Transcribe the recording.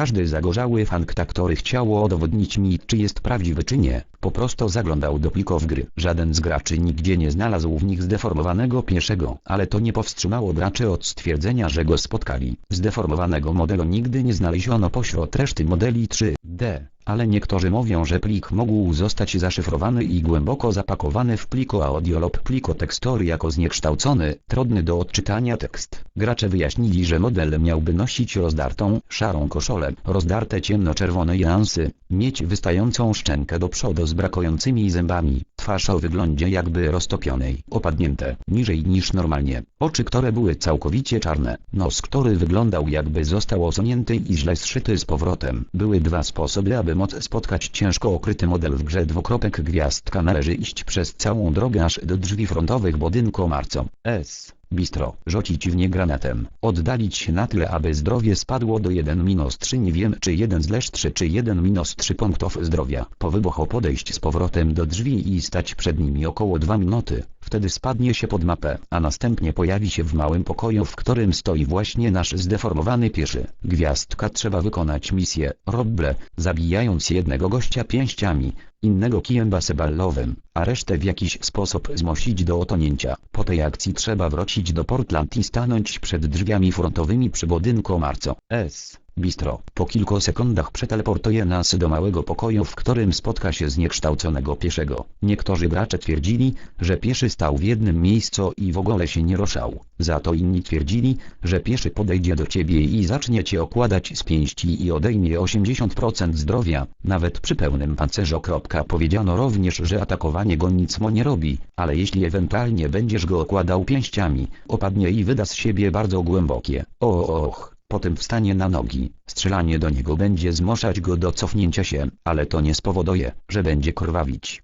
Każdy zagorzały fan, który chciało udowodnić mi, czy jest prawdziwy czy nie, po prostu zaglądał do plików gry. Żaden z graczy nigdzie nie znalazł w nich zdeformowanego pieszego, ale to nie powstrzymało graczy od stwierdzenia, że go spotkali. Zdeformowanego modelu nigdy nie znaleziono pośród reszty modeli 3D ale niektórzy mówią, że plik mógł zostać zaszyfrowany i głęboko zapakowany w pliko audio lub pliko tekstory jako zniekształcony, trudny do odczytania tekst. Gracze wyjaśnili, że model miałby nosić rozdartą, szarą koszulę, rozdarte ciemnoczerwone jansy, mieć wystającą szczękę do przodu z brakującymi zębami, twarz o wyglądzie jakby roztopionej, opadnięte, niżej niż normalnie, oczy które były całkowicie czarne, nos który wyglądał jakby został osunięty i źle zszyty z powrotem. Były dwa sposoby aby móc spotkać ciężko okryty model w grze dwukropek gwiazdka należy iść przez całą drogę aż do drzwi frontowych budynku Marco S. Bistro. Rzucić w nie granatem. Oddalić się na tyle aby zdrowie spadło do 1-3 nie wiem czy 1 zleż 3 czy 1-3 punktów zdrowia. Po wybuchu podejść z powrotem do drzwi i stać przed nimi około 2 minuty. Wtedy spadnie się pod mapę, a następnie pojawi się w małym pokoju w którym stoi właśnie nasz zdeformowany pieszy. Gwiazdka trzeba wykonać misję, roble, zabijając jednego gościa pięściami, innego kijem baseballowym, a resztę w jakiś sposób zmusić do otonięcia. Po tej akcji trzeba wrócić do Portland i stanąć przed drzwiami frontowymi przy budynku Marco S. Bistro. Po kilku sekundach przeteleportuje nas do małego pokoju, w którym spotka się zniekształconego pieszego. Niektórzy gracze twierdzili, że pieszy stał w jednym miejscu i w ogóle się nie ruszał. Za to inni twierdzili, że pieszy podejdzie do ciebie i zacznie cię okładać z pięści i odejmie 80% zdrowia, nawet przy pełnym pancerzu. Powiedziano również, że atakowanie go nic mu nie robi, ale jeśli ewentualnie będziesz go okładał pięściami, opadnie i wyda z siebie bardzo głębokie. Och. Potem wstanie na nogi, strzelanie do niego będzie zmuszać go do cofnięcia się, ale to nie spowoduje, że będzie krwawić.